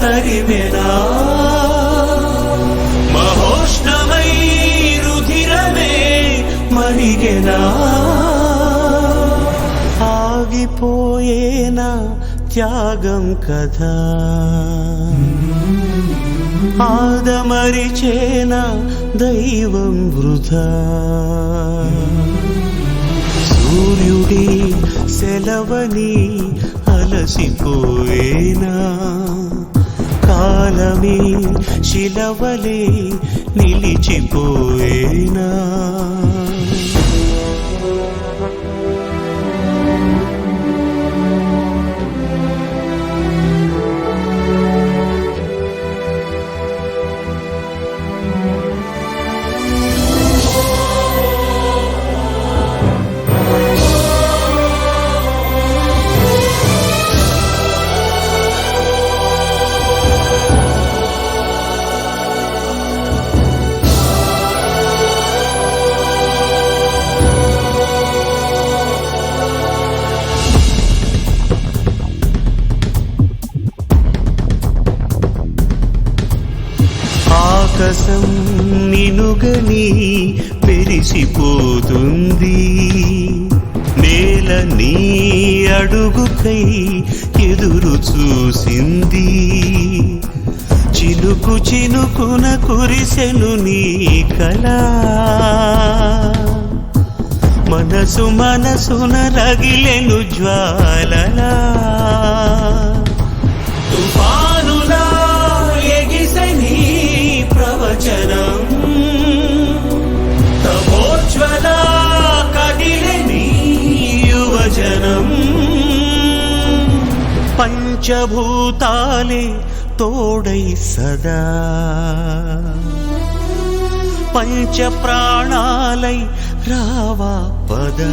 తరిమెనా మహోష్ణమై రుధిరమే మరిగెనా ఆగిపోయేనా త్యాగం కదా ఆదమరిచేన దైవం వృధా. సూర్యుడి సెలవని అలసిపోయేనా. కాలమే శిలవలే నిలిచిపోయేనా? ఆకాశం నినుగని పెరిసిపోతుంది నేల నీ అడుగుకై ఎదురు చూసింది. చినుకు చినుకున కురిసెను నీ కళ. మనసు మనసున రగిలెను జ్వాలలా. పంచభూతాలే తోడై సదా. పంచ ప్రాణాలై రావా పదా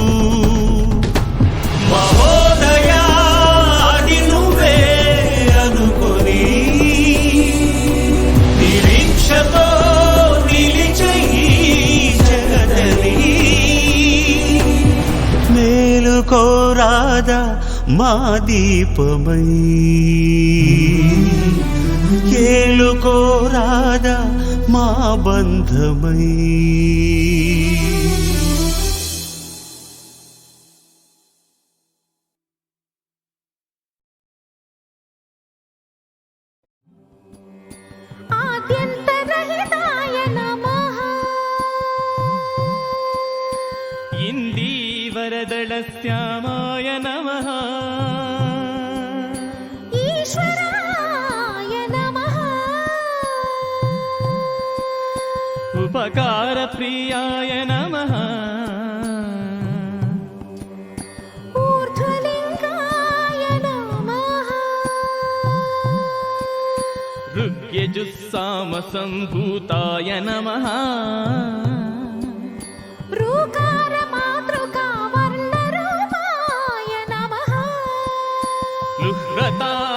కోరాదా మా దీపమై. ఏలుకోరాదా మా బంధమై. शरणश्यामाय नमः ईश्वराय नमः उपकारप्रियाय नमः ऊर्ध्वलिङ्गाय नमः ऋग्यजुस्सामसम्भूताय नमः 乱呐。